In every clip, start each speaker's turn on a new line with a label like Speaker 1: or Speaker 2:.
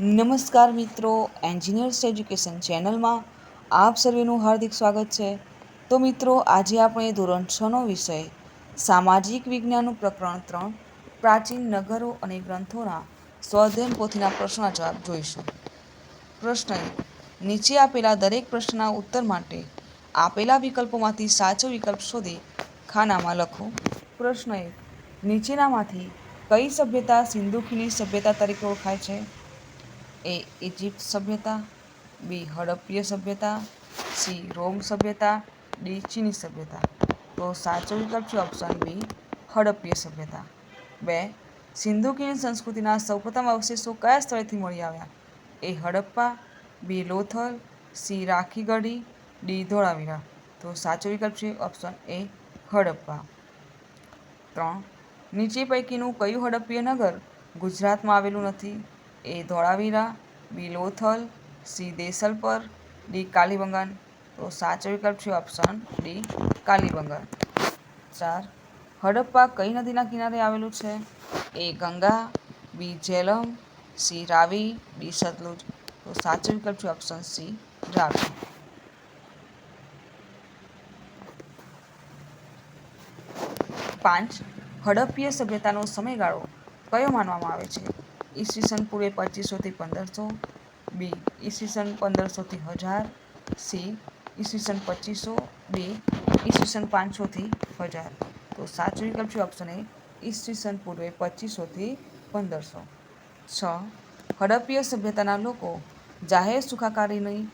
Speaker 1: નમસ્કાર મિત્રો engineers education ચેનલમાં આપ સર્વેનું હાર્દિક સ્વાગત છે. તો મિત્રો, આજે આપણે ધોરણ છનો વિષય, સામાજિક વિજ્ઞાનનું પ્રકરણ ત્રણ, પ્રાચીન નગરો અને ગ્રંથોના સ્વઅધ્યયન પોથીના પ્રશ્નના જવાબ જોઈશું. પ્રશ્ન નીચે આપેલા દરેક પ્રશ્નના ઉત્તર માટે આપેલા વિકલ્પોમાંથી સાચો વિકલ્પ શોધી ખાનામાં લખો. પ્રશ્ન એક, નીચેનામાંથી કઈ સભ્યતા સિંધુ ખીણની સભ્યતા તરીકે ઓળખાય છે? એ ઇજિપ્ત સભ્યતા, બી હડપ્પીય સભ્યતા, સી રોમ સભ્યતા, ડી ચીની સભ્યતા. તો સાચો વિકલ્પ છે ઓપ્શન બી હડપ્પીય સભ્યતા. બે, સિંધુ કિરણ સંસ્કૃતિના સૌપ્રથમ અવશેષો કયા સ્થળેથી મળી આવ્યા? A Harappa, B Lothal, C Rakhigarhi, D Dholavira. તો સાચો વિકલ્પ છે ઓપ્શન એ હડપ્પા. ત્રણ, નીચે પૈકીનું કયું હડપ્પીય નગર ગુજરાતમાં આવેલું નથી? A Dholavira, B Lothal, C Desalpar, D Kalibangan. તો સાચો વિકલ્પ છે ઓપ્શન ડી કાલીબંગન. ચાર, હડપ્પા કઈ નદીના કિનારે આવેલું છે? A Ganga, B Jhelum C Ravi, D Sutlej. તો સાચો વિકલ્પ છે ઓપ્શન સી રાવી. પાંચ, હડપ્પીય સભ્યતાનો સમયગાળો કયો માનવામાં આવે છે? ઈસવીસન પૂર્વે પચીસોથી પંદરસો, બી ઈસવીસન પંદરસોથી હજાર, સી ઈસવીસન પચીસો બે ઈસવીસન પાંચસોથી હજાર. તો સાચો વિકલ્પ છે ઓપ્શન એ ઈસવીસન પૂર્વે પચીસોથી પંદરસો. છ હડપ્પીય સભ્યતાના લોકો જાહેર સુખાકારીની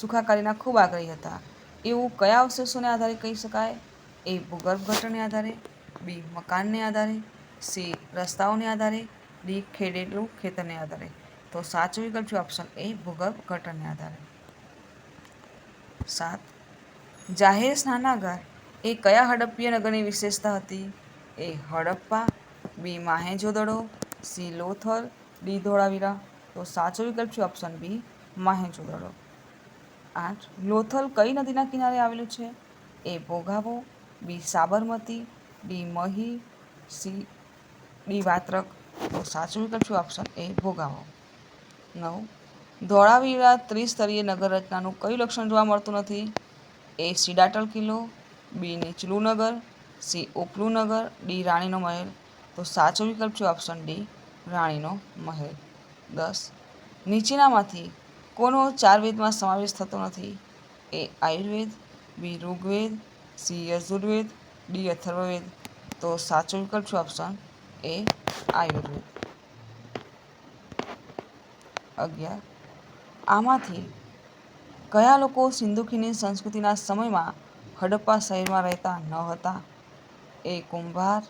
Speaker 1: સુખાકારીના ખૂબ આગ્રહી હતા. એવું કયા અવશેષોને આધારે કહી શકાય? એ ભૂગર્ભ ગટરને આધારે, બી મકાનને આધારે, સી રસ્તાઓને આધારે ડી ખેડેલું ખેતરને આધારે. તો સાચો વિકલ્પ છે ઓપ્શન એ ભૂગર્ભ ગટરને આધારે. સાત. જાહેર સ્નાનાગાર. એ કયા હડપ્પીય નગરની વિશેષતા હતી? A Harappa, B Mohenjodaro, C Lothal, D Dholavira. તો સાચો વિકલ્પ છે ઓપ્શન બી માહેજોદડો. આઠ. લોથલ કઈ નદીના કિનારે આવેલું છે? A Bhogavo, B Sabarmati, D Mahi, C, D Vatrak. તો સાચો વિકલ્પ છે ઓપ્શન એ ભોગાવો. નવ. ધોળાવીરા ત્રિસ્તરીય નગર રચનાનું કયું લક્ષણ જોવા મળતું નથી? એ સીડાટલ કિલ્લો, બી નીચલું નગર, સી ઉપલું નગર, ડી રાણીનો મહેલ. તો સાચો વિકલ્પ છે ઓપ્શન ડી રાણીનો મહેલ. દસ. નીચેનામાંથી કોનો ચાર વેદમાં સમાવેશ થતો નથી? A Ayurveda, B Rigveda, C Yajurveda, D Atharvaveda. તો સાચો વિકલ્પ છે ઓપ્શન એ આયુર્વેદ. અગિયાર. આમાંથી કયા લોકો સિંધુકીની સંસ્કૃતિના સમયમાં હડપ્પા શહેરમાં રહેતા ન હતા? એ કુંભાર,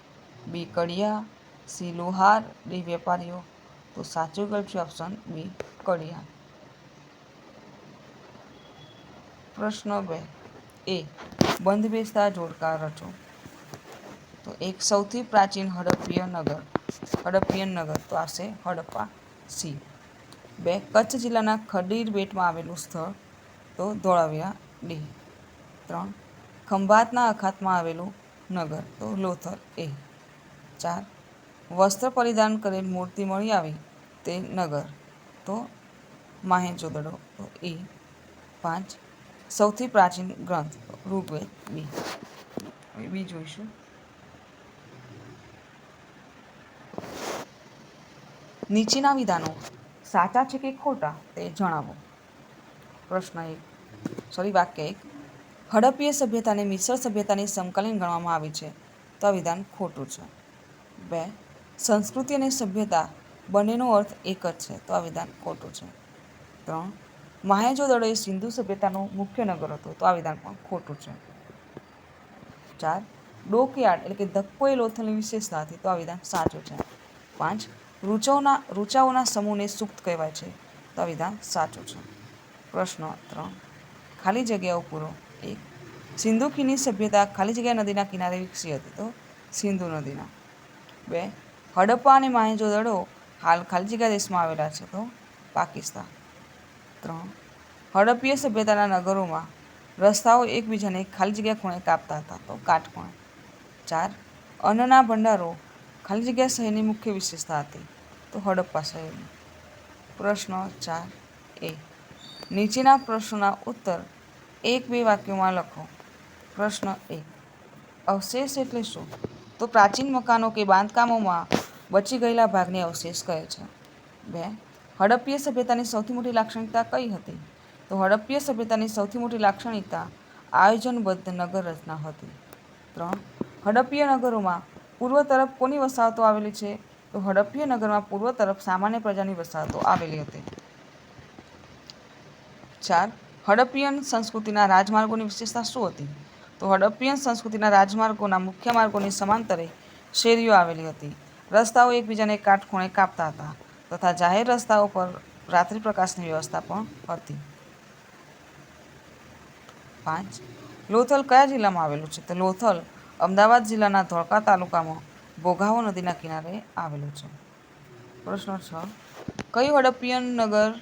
Speaker 1: બી કડિયા, સી લુહાર, ડી વેપારીઓ. તો સાચું છે ઓપ્શન બી કડિયા. પ્રશ્ન બે. એ. બંધ બેસતા જોડકા રચો. તો એક સૌથી પ્રાચીન હડપ્પીય નગર હડપ્પિયન નગર તો આવશે હડપ્પા સી. બે, કચ્છ જિલ્લાના ખડીર બેટમાં આવેલું સ્થળ, તો ધોળાવીરા ડી. ત્રણ, ખંભાતના અખાતમાં આવેલું નગર, તો લોથર એ. ચાર, વસ્ત્ર પરિધાન કરેલ મૂર્તિ મળી આવી તે નગર, તો માહેજોદડો તો એ. પાંચ, સૌથી પ્રાચીન ગ્રંથ, ઋગ્વેદ બી. હવે બી જોઈશું નીચેના વિધાનો સાચા છે કે ખોટા તે જણાવો. પ્રશ્ન એક, સોરી, વાક્ય એક. હડપ્પીય સભ્યતાને મિશ્ર સભ્યતાની સમકાલીન ગણવામાં આવી છે. તો આ વિધાન ખોટું છે. બે, સંસ્કૃતિ અને સભ્યતા બંનેનો અર્થ એક જ છે. તો આ વિધાન ખોટું છે. ત્રણ માહેજોદડો એ સિંધુ સભ્યતાનું મુખ્ય નગર હતો. તો આ વિધાન પણ ખોટું છે. ચાર, ડોકયાર્ડ એટલે કે ધક્કો એ લોથલની વિશેષતા હતી. તો આ વિધાન સાચું છે. પાંચ ઋચાઓના ઋચાઓના સમૂહને સુક્ત કહેવાય છે. તો સાચો છે. પ્રશ્ન ત્રણ. ખાલી જગ્યાઓ પૂરો. એક. સિંધુ ખીની સભ્યતા ખાલી જગ્યા નદીના કિનારે વિકસી હતી તો સિંધુ નદીના. બે. હડપ્પા અને માહેજોદડો હાલ ખાલી જગ્યા દેશમાં આવેલા છે તો પાકિસ્તાન. ત્રણ. હડપ્પીય સભ્યતાના નગરોમાં રસ્તાઓ એકબીજાને ખાલી જગ્યા ખૂણે કાપતા હતા તો કાટખૂણે ચાર. અન્નના ભંડારો ખાલી જગ્યા શહેરની મુખ્ય વિશેષતા હતી. તો હડપ્પા શહેરની પ્રશ્ન ચાર એ. નીચેના પ્રશ્નોના ઉત્તર એક બે વાક્યોમાં લખો. પ્રશ્ન એક અવશેષ એટલે શું? તો પ્રાચીન મકાનો કે બાંધકામોમાં બચી ગયેલા ભાગને અવશેષ કહે છે. બે. હડપ્પીય સભ્યતાની સૌથી મોટી લાક્ષણિકતા કઈ હતી? તો હડપ્પીય સભ્યતાની સૌથી મોટી લાક્ષણિકતા આયોજનબદ્ધ નગર રચના હતી. ત્રણ. હડપ્પીય નગરોમાં પૂર્વ તરફ કોની વસાહતો આવેલી છે? તો હડપ્પીય નગરમાં પૂર્વ તરફ સામાન્ય પ્રજાની વસાહતો આવેલી હતી. ચાર, હડપ્પિયન સંસ્કૃતિના રાજમાર્ગોની વિશેષતા શું હતી? તો હડપ્પિયન સંસ્કૃતિના રાજમાર્ગોના મુખ્ય માર્ગોની સમાંતરે શેરીઓ આવેલી હતી. રસ્તાઓ એકબીજાને કાટખૂણે કાપતા હતા તથા જાહેર રસ્તાઓ પર રાત્રિ પ્રકાશની વ્યવસ્થા પણ હતી. પાંચ, લોથલ કયા જિલ્લામાં આવેલું છે? તો લોથલ અમદાવાદ જિલ્લાના ધોળકા તાલુકામાં ભોગાવો નદીના કિનારે આવેલું છે. પ્રશ્ન છ. કયું હડપ્પિયન નગર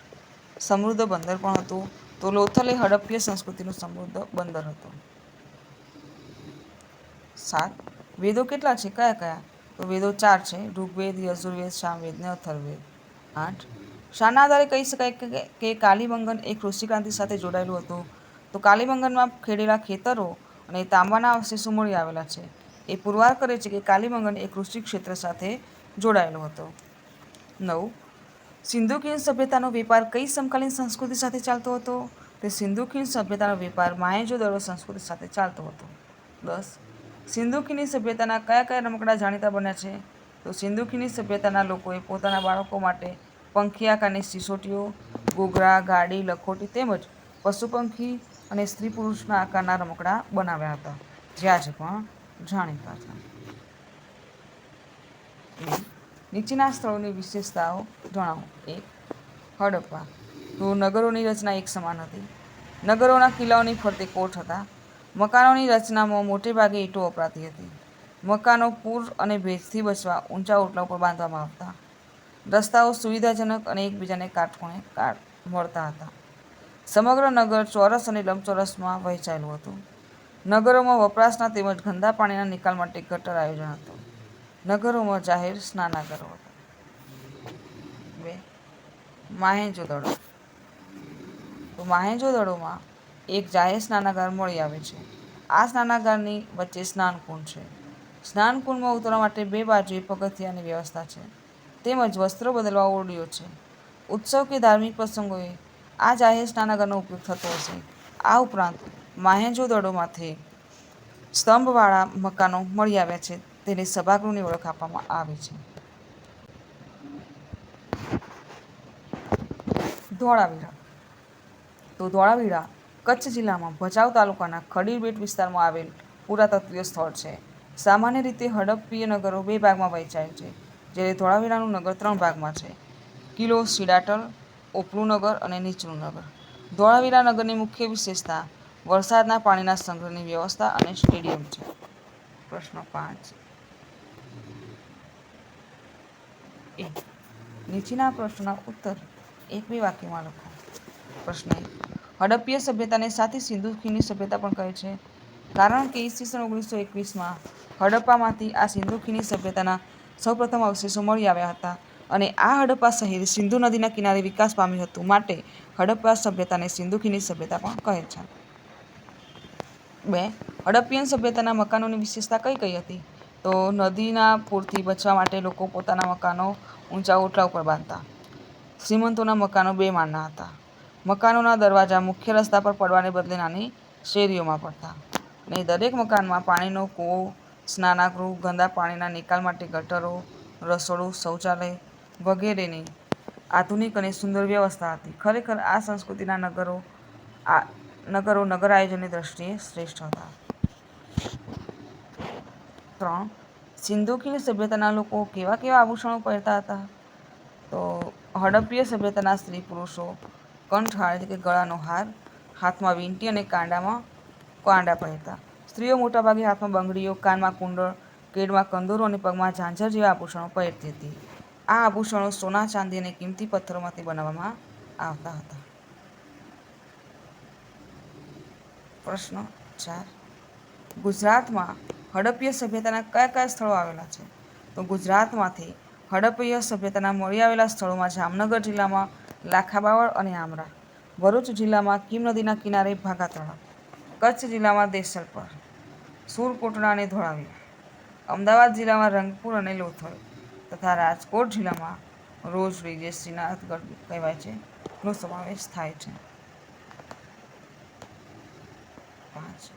Speaker 1: સમૃદ્ધ બંદર પણ હતું? તો લોથલ એ હડપ્પીય સંસ્કૃતિનું સમૃદ્ધ બંદર હતું. સાત. વેદો કેટલા છે? કયા કયા? તો વેદો ચાર છે. ઋગ્વેદ, યજુર્વેદ, સામવેદ ને અથર્વેદ. આઠ. શાના આધારે કહી શકાય કે કાલીબંગન એ કૃષિક્રાંતિ સાથે જોડાયેલું હતું? તો કાલીબંગનમાં ખેડેલા ખેતરો અને તાંબાના અવશેષો મળી આવેલા છે. એ પુરવાર કરે છે કે કાલીમંગન એ કૃષિ ક્ષેત્ર સાથે જોડાયેલો હતો. નવ. સિંધુ ખીણ સભ્યતાનો વેપાર કઈ સમકાલીન સંસ્કૃતિ સાથે ચાલતો હતો? તે સિંધુ ખીણ સભ્યતાનો વેપાર માહેજો દડો સંસ્કૃતિ સાથે ચાલતો હતો. દસ. સિંધુ ખીણની સભ્યતાના કયા કયા રમકડા જાણીતા બન્યા છે? તો સિંધુ ખીણની સભ્યતાના લોકોએ પોતાના બાળકો માટે પંખી આકારની સિસોટીઓ, ઘોઘરા, ગાડી, લખોટી તેમજ પશુ પંખી અને સ્ત્રી પુરુષના આકારના રમકડા બનાવ્યા હતા. જ્યાં છે પણ જાણીતા છે નીચેના સ્થળોની વિશેષતાઓ જણાવો. એક, હડપ્પા. તો નગરોની રચના એક સમાન હતી. નગરોના કિલ્લાઓની ફરતે કોટ હતા. મકાનોની રચનામાં મોટે ભાગે ઈંટો વપરાતી હતી. મકાનો પૂર અને ભેજથી બચવા ઊંચા ઓટલા ઉપર બાંધવામાં આવતા. રસ્તાઓ સુવિધાજનક અને એકબીજાને કાટખૂણે કાટ મળતા હતા. સમગ્ર નગર ચોરસ અને લંબચોરસમાં વહેંચાયેલું હતું. નગરોમાં વપરાશના તેમજ ગંદા પાણીના નિકાલ માટે ગટર આયોજન હતું. નગરોમાં જાહેર સ્નાનાગરો હતા. બે. માહેજો દડો. તો માહેજો દડોમાં એક જાહેર સ્નાનાગાર મળી આવે છે. આ સ્નાનાગારની વચ્ચે સ્નાનકુંડ છે. સ્નાનકુંડમાં ઉતરવા માટે બે બાજુએ પગથિયાની વ્યવસ્થા છે. તેમજ વસ્ત્રો બદલવા ઓરડીઓ છે. ઉત્સવ કે ધાર્મિક પ્રસંગોએ આ જાહેર સ્નાનાગારનો ઉપયોગ થતો હશે. આ ઉપરાંત માહેંજો-દડોમાંથી સ્તંભવાળા મકાનો મળી આવ્યા છે. તેને સભાગૃહની ઓળખ આપવામાં આવે છે. ધોળાવીરા. તો ધોળાવીરા કચ્છ જિલ્લામાં ભચાઉ તાલુકાના ખડીરબેટ વિસ્તારમાં આવેલ પુરાતત્વીય સ્થળ છે. સામાન્ય રીતે હડપ્પીય નગરો બે ભાગમાં વહેંચાયેલ છે જ્યારે ધોળાવીરાનું નગર ત્રણ ભાગમાં છે. કિલ્લો સિડાટલ ઉપલું નગર અને નીચલું નગર ધોળાવીરા નગરની મુખ્ય વિશેષતા વરસાદના પાણીના સંગ્રહની વ્યવસ્થા અને સ્ટેડિયમ છે. પ્રશ્ન પાંચ. એ નીચેના પ્રશ્નના ઉત્તર એક બે વાક્યમાં લખો. પ્રશ્ન એક. હડપ્પીય સભ્યતાને સાથે સિંધુ ખીણની સભ્યતા પણ કહે છે. કારણ કે ઈસવીસન ઓગણીસો એકવીસમાં હડપ્પામાંથી આ સિંધુ ખીણની સભ્યતાના સૌપ્રથમ અવશેષો મળી આવ્યા હતા અને આ હડપ્પા શહેર સિંધુ નદીના કિનારે વિકાસ પામ્યું હતું માટે હડપ્પા સભ્યતાને સિંધુ ખીણની સભ્યતા પણ કહે છે. બે, હડપ્પિયન સભ્યતાના મકાનોની વિશેષતા કઈ કઈ હતી? તો નદીના પૂરથી બચવા માટે લોકો પોતાના મકાનો ઊંચા ઓટલા ઉપર બાંધતા. શ્રીમંતોના મકાનો બે માળના હતા. મકાનોના દરવાજા મુખ્ય રસ્તા પર પડવાને બદલે નાની શેરીઓમાં પડતા. અને દરેક મકાનમાં પાણીનો કૂવો, સ્નાનાગૃહ, ગંદા પાણીના નિકાલ માટે ગટરો, રસોડું, શૌચાલય વગેરેની આધુનિક અને સુંદર વ્યવસ્થા હતી. ખરેખર આ સંસ્કૃતિના નગરો આ નગરો નગર આયોજનની દ્રષ્ટિએ શ્રેષ્ઠ હતા. ત્રણ સિંધુ સભ્યતાના લોકો કેવા કેવા આભૂષણો પહેરતા હતા? તો હડપ્પીય સભ્યતાના સ્ત્રી પુરુષો કંઠહાર એટલે કે ગળાનો હાર, હાથમાં વીંટી અને કાંડામાં કાંડા પહેરતા. સ્ત્રીઓ મોટાભાગે હાથમાં બંગડીઓ, કાનમાં કુંડળ, કેડમાં કંદૂરો અને પગમાં ઝાંઝર જેવા આભૂષણો પહેરતી હતી. આ આભૂષણો સોના, ચાંદી અને કિંમતી પથ્થરોમાંથી બનાવવામાં આવતા હતા. પ્રશ્ન ચાર. ગુજરાતમાં હડપ્પીય સભ્યતાના કયા કયા સ્થળો આવેલા છે? તો ગુજરાતમાંથી હડપ્પીય સભ્યતાના મળી આવેલા સ્થળોમાં જામનગર જિલ્લામાં લાખાબાવળ અને આમરા, ભરૂચ જિલ્લામાં કીમ નદીના કિનારે ભાગા તળાવ કચ્છ જિલ્લામાં દેશલપર સુરકોટડા અને ધોળાવી અમદાવાદ જિલ્લામાં રંગપુર અને લોથલ તથા રાજકોટ જિલ્લામાં રોજડી જે શ્રીનાથગઢ કહેવાય છે. નો સમાવેશ થાય છે. પાંચ.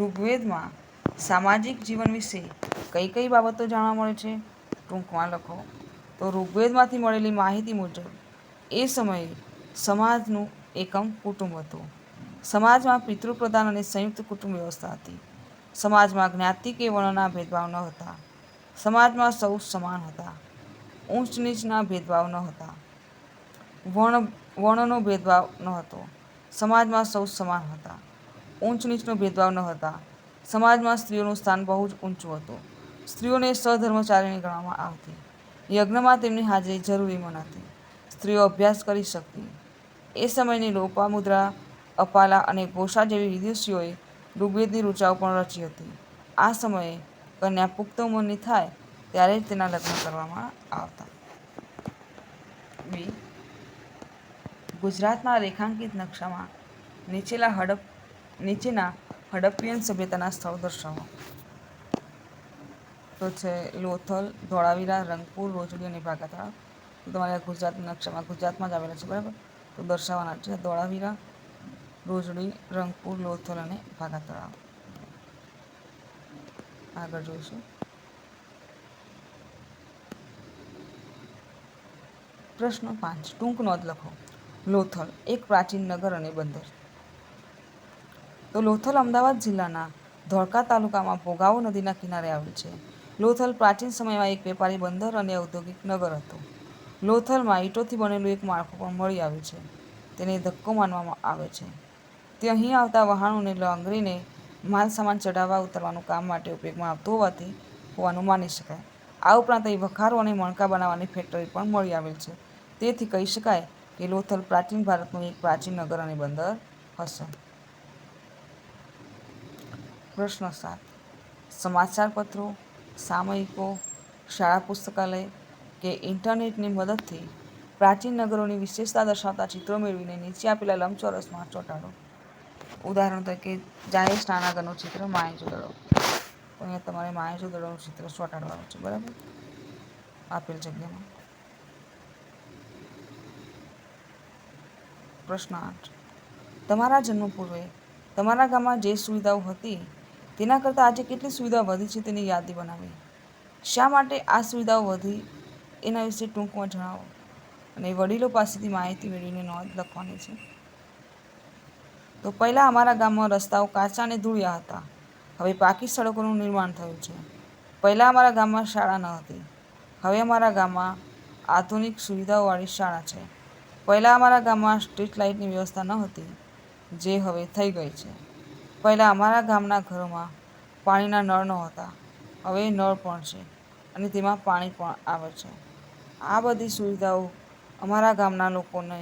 Speaker 1: ઋગ્વેદમાં સામાજિક જીવન વિશે કઈ કઈ બાબતો જાણવા મળે છે? ટૂંકમાં લખો. તો ઋગ્વેદમાંથી મળેલી માહિતી મુજબ, એ સમયે સમાજનું એકમ કુટુંબ હતું. સમાજમાં પિતૃપ્રધાન અને સંયુક્ત કુટુંબ વ્યવસ્થા હતી. સમાજમાં જ્ઞાતિ કે વર્ણના ભેદભાવ ન હતા. સમાજમાં સૌ સમાન હતા. ઊંચ નીચના ભેદભાવ ન હતા. વર્ણ, વર્ણનો ભેદભાવ ન હતો. સમાજમાં સૌ સમાન હતા. ઊંચ નીચનો ભેદભાવ ન હતા. સમાજમાં સ્ત્રીઓનું સ્થાન બહુ જ ઊંચું હતું. સ્ત્રીઓને સહધર્મચારીણી ગણવામાં આવતી. યજ્ઞમાં તેમની હાજરી જરૂરી મનાતી સ્ત્રીઓ અભ્યાસ કરી શકતી. એ સમયની લોપામુદ્રા, અપાલા અને ઘોષા જેવી વિદેશીઓએ ઋગ્વેદની રૂચાઓ પણ રચી હતી. આ સમયે કન્યા પુખ્ત ઉંમરની થાય ત્યારે જ તેના લગ્ન કરવામાં આવતા. ગુજરાતના રેખાંકિત નકશામાં નીચેલા હડપ નીચેના હડપ્પિયન સભ્યતાના સ્થળો દર્શાવો. તો છે લોથલ, ધોળાવીરા, રંગપુર, રોજડી અને ભાગાતળાવ તો તમારે ગુજરાતના નકશામાં, ગુજરાતમાં જ આવેલા છે, બરાબર? તો દર્શાવવાના છે ધોળાવીરા, રોજડી, રંગપુર, લોથલ અને ભાગાતળાવ આગળ જોઈશું. પ્રશ્ન પાંચ ટૂંક નોંધ લખો. લોથલ એક પ્રાચીન નગર અને બંદર. તો લોથલ અમદાવાદ જિલ્લાના ધોળકા તાલુકામાં ભોગાવો નદીના કિનારે આવ્યું છે. લોથલ પ્રાચીન સમયમાં એક વેપારી, બંદર અને ઔદ્યોગિક નગર હતું. લોથલમાં ઈંટોથી બનેલું એક માળખું પણ મળી આવ્યું છે. તેને ધક્કો માનવામાં આવે છે. તે અહીં આવતા વહાણોને લાંગરીને માલ સામાન ચઢાવવા, ઉતરવાનું કામ માટે ઉપયોગમાં આવતું હોવાથી હોવાનું માની શકાય. આ ઉપરાંત અહીં વખારો અને મણકા બનાવવાની ફેક્ટરી પણ મળી આવેલ છે. તેથી કહી શકાય કે લોથલ પ્રાચીન ભારતનું એક પ્રાચીન નગર અને બંદર હશે. પ્રશ્ન સાત સમાચારપત્રો, સામયિકો, શાળા પુસ્તકાલય કે ઇન્ટરનેટની મદદથી પ્રાચીન નગરોની વિશેષતા દર્શાવતા ચિત્રો મેળવીને નીચે આપેલા લંબચોરસમાં ચોંટાડો. ઉદાહરણ તરીકે, જાહેર સ્નાનાગરનું ચિત્ર માયજો દડો. તો અહીંયા તમારે માયજો દડોનું ચિત્ર ચોંટાડવાનું છે, બરાબર? આપેલ જગ્યામાં. પ્રશ્ન આઠ. તમારા જન્મ પૂર્વે તમારા ગામમાં જે સુવિધાઓ હતી તેના કરતાં આજે કેટલી સુવિધાઓ વધી છે તેની યાદી બનાવી. શા માટે આ સુવિધાઓ વધી? એના વિશે ટૂંકમાં જણાવો. અને વડીલો પાસેથી માહિતી મેળવીને નોંધ લખવાની છે. તો પહેલાં અમારા ગામમાં રસ્તાઓ કાચા અને ધૂળિયા હતા. હવે પાકી સડકોનું નિર્માણ થયું છે. પહેલાં અમારા ગામમાં શાળા ન હતી. હવે અમારા ગામમાં આધુનિક સુવિધાઓવાળી શાળા છે. પહેલાં અમારા ગામમાં સ્ટ્રીટ લાઇટની વ્યવસ્થા ન હતી, જે હવે થઈ ગઈ છે. પહેલાં અમારા ગામના ઘરોમાં પાણીના નળ ન હતા હવે નળ પણ છે અને તેમાં પાણી પણ આવે છે. આ બધી સુવિધાઓ અમારા ગામના લોકોને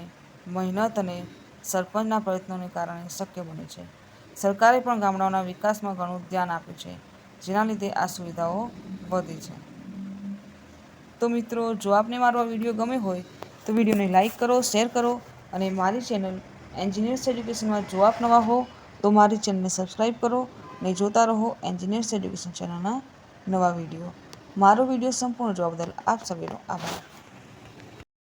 Speaker 1: મહેનત અને સરપંચના પ્રયત્નોને કારણે શક્ય બને છે. સરકારે પણ ગામડાઓના વિકાસમાં ઘણું ધ્યાન આપ્યું છે, જેના લીધે આ સુવિધાઓ વધી છે. તો મિત્રો, જો આપને મારો આ વીડિયો ગમે હોય, તો વિડીયોને લાઇક કરો, શેર કરો અને મારી ચેનલ એન્જિનિયર્સ એજ્યુકેશનમાં જો આપ નવા હો તો મારી ચેનલને સબસ્ક્રાઈબ કરો ને જોતા રહો એન્જિનિયર્સ એજ્યુકેશન ચેનલના નવા વીડિયો. મારો વીડિયો સંપૂર્ણ જોવા બદલ આપ સૌનો આભાર.